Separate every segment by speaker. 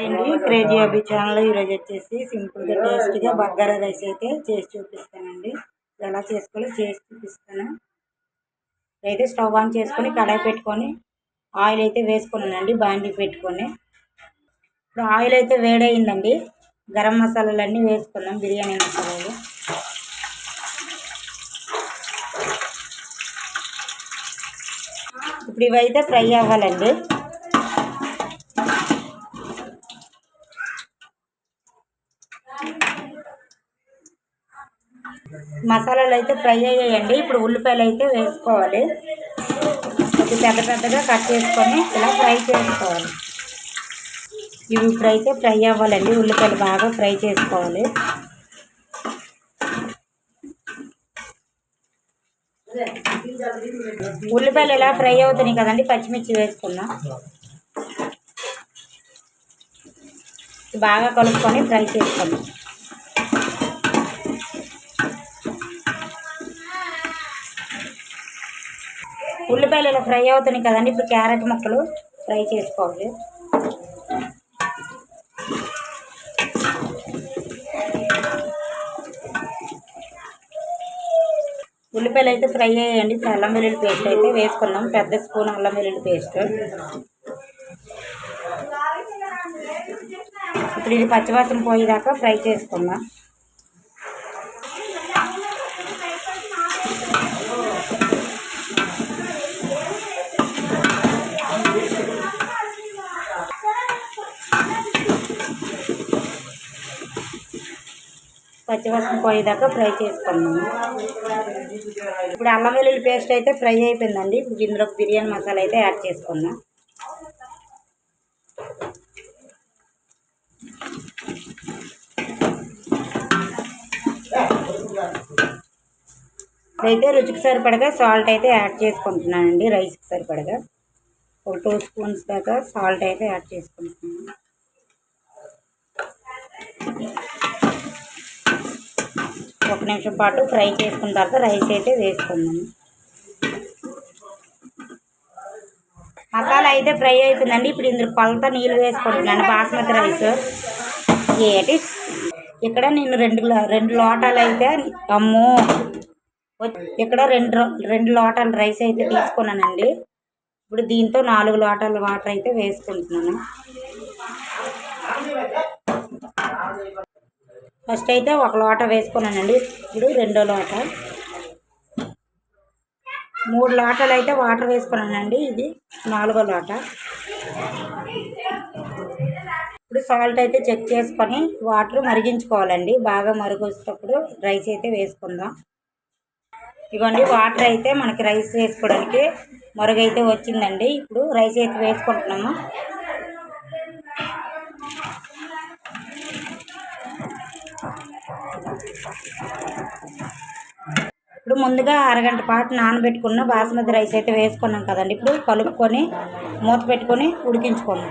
Speaker 1: అండి క్రేజీ అబ్బి ఛానల్ ఈరోజు వచ్చేసి సింపుల్గా టేస్ట్గా బగ్గారా రైస్ అయితే చేసి చూపిస్తానండి. ఎలా చేసుకోవాలో చేసి చూపిస్తాను. అయితే స్టవ్ ఆన్ చేసుకొని కడాయి పెట్టుకొని ఆయిల్ అయితే వేసుకున్నానండి బాండీ పెట్టుకొని. ఇప్పుడు ఆయిల్ అయితే వేడయిందండి. గరం మసాలాలన్నీ వేసుకున్నాం బిర్యానీ మసాలాలు. ఇప్పుడు ఇవైతే ఫ్రై అవ్వాలండి. మసాలాలు అయితే ఫ్రై అయ్యాయండి. ఇప్పుడు ఉల్లిపాయలు అయితే వేసుకోవాలి. కొంచెం పెద్ద పెద్దగా కట్ చేసుకొని ఇలా ఫ్రై చేసుకోవాలి. ఇవి ఇప్పుడు అయితే ఫ్రై అవ్వాలండి. ఉల్లిపాయలు బాగా ఫ్రై చేసుకోవాలి. ఉల్లిపాయలు ఎలా ఫ్రై అవుతున్నాయి కదండి? పచ్చిమిర్చి వేసుకున్నా బాగా కలుపుకొని ఫ్రై చేసుకోండి ఉల్లిపాయలు ఇలా ఫ్రై అవుతున్నాయి కదండి ఇప్పుడు క్యారెట్ ముక్కలు ఫ్రై చేసుకోవాలి. ఉల్లిపాయలు అయితే ఫ్రై అయ్యాయండి అల్లం వెల్లుల్లి పేస్ట్ అయితే వేసుకున్నాం పెద్ద స్పూన్ అల్లం వెల్లుల్లి పేస్ట్. ఇప్పుడు ఇది పచ్చివాసన పోయేదాకా ఫ్రై చేసుకుందాం. పచ్చివాసన పోయేదాకా ఫ్రై చేసుకున్నాము ఇప్పుడు అల్లం వెల్లుల్లి పేస్ట్ అయితే ఫ్రై అయిపోయిందండి. ఇప్పుడు ఇందులో బిర్యానీ మసాలా అయితే యాడ్ చేసుకున్నాం అయితే రుచికి సరిపడగా సాల్ట్ అయితే యాడ్ చేసుకుంటున్నానండి రైస్కి సరిపడగా. ఒక టూ స్పూన్స్ దాకా సాల్ట్ అయితే యాడ్ చేసుకుంటున్నాను. ఒక నిమిషం పాటు ఫ్రై చేసుకున్న తర్వాత రైస్ అయితే వేసుకున్నాను మసాలా అయితే ఫ్రై అవుతుందండి. ఇప్పుడు ఇందులో కొలత నీళ్ళు వేసుకుంటున్నాను బాస్మతి రైస్. ఏటి? ఇక్కడ నేను రెండు రెండు లోటాలు అయితే అమ్మో. ఇక్కడ రెండు రెండు లోటాల రైస్ అయితే తీసుకున్నానండి. ఇప్పుడు దీంతో నాలుగు లోటాలు వాటర్ అయితే వేసుకుంటున్నాను. ఫస్ట్ అయితే ఒక లోట వేసుకున్నానండి. ఇప్పుడు రెండో లోట. మూడు లోటలు అయితే వాటర్ వేసుకున్నానండి. ఇది నాలుగో లోట. సాల్ట్ అయితే చెక్ చేసుకొని వాటర్ మరిగించుకోవాలండి. బాగా మరుగొచ్చేటప్పుడు రైస్ అయితే వేసుకుందాం. ఇవ్వండి వాటర్ అయితే మనకి రైస్ వేసుకోవడానికి మరుగైతే వచ్చిందండి. ఇప్పుడు రైస్ అయితే వేసుకుంటున్నాము. ఇప్పుడు ముందుగా అరగంట పాటు నానబెట్టుకున్న బాస్మతి రైస్ అయితే వేసుకున్నాం కదండి. ఇప్పుడు కలుపుకొని మూత పెట్టుకొని ఉడికించుకున్నాం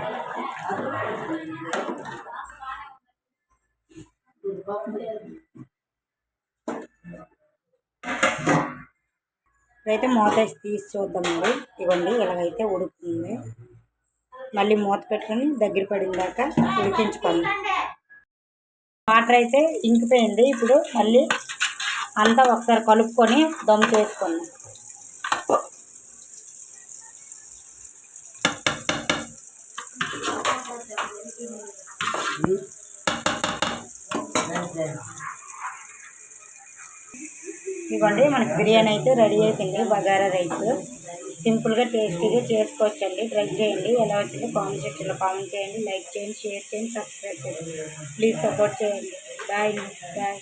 Speaker 1: ఇప్పుడైతే మూత వేసి తీసి చూద్దామండి. ఇవ్వండి ఇలాగైతే ఉడుకుతుంది. మళ్ళీ మూత పెట్టుకొని దగ్గర పడిన దాకా ఉడికించుకోండి వాటర్ అయితే ఇంకిపోయింది. ఇప్పుడు మళ్ళీ అంతా ఒకసారి కలుపుకొని దమ్ చేసుకోండి ఇవ్వండి మనకి బిర్యానీ అయితే రెడీ అయిపోయింది బగారా రైస్. సింపుల్గా టేస్టీగా చేసుకోవచ్చండి. ట్రై చేయండి ఎలా వచ్చిందో కామెంట్ సెక్షన్లో కామెంట్ చేయండి. లైక్ చేయండి షేర్ చేయండి సబ్స్క్రైబ్ చేయండి. ప్లీజ్ సపోర్ట్ చేయండి. Bye bye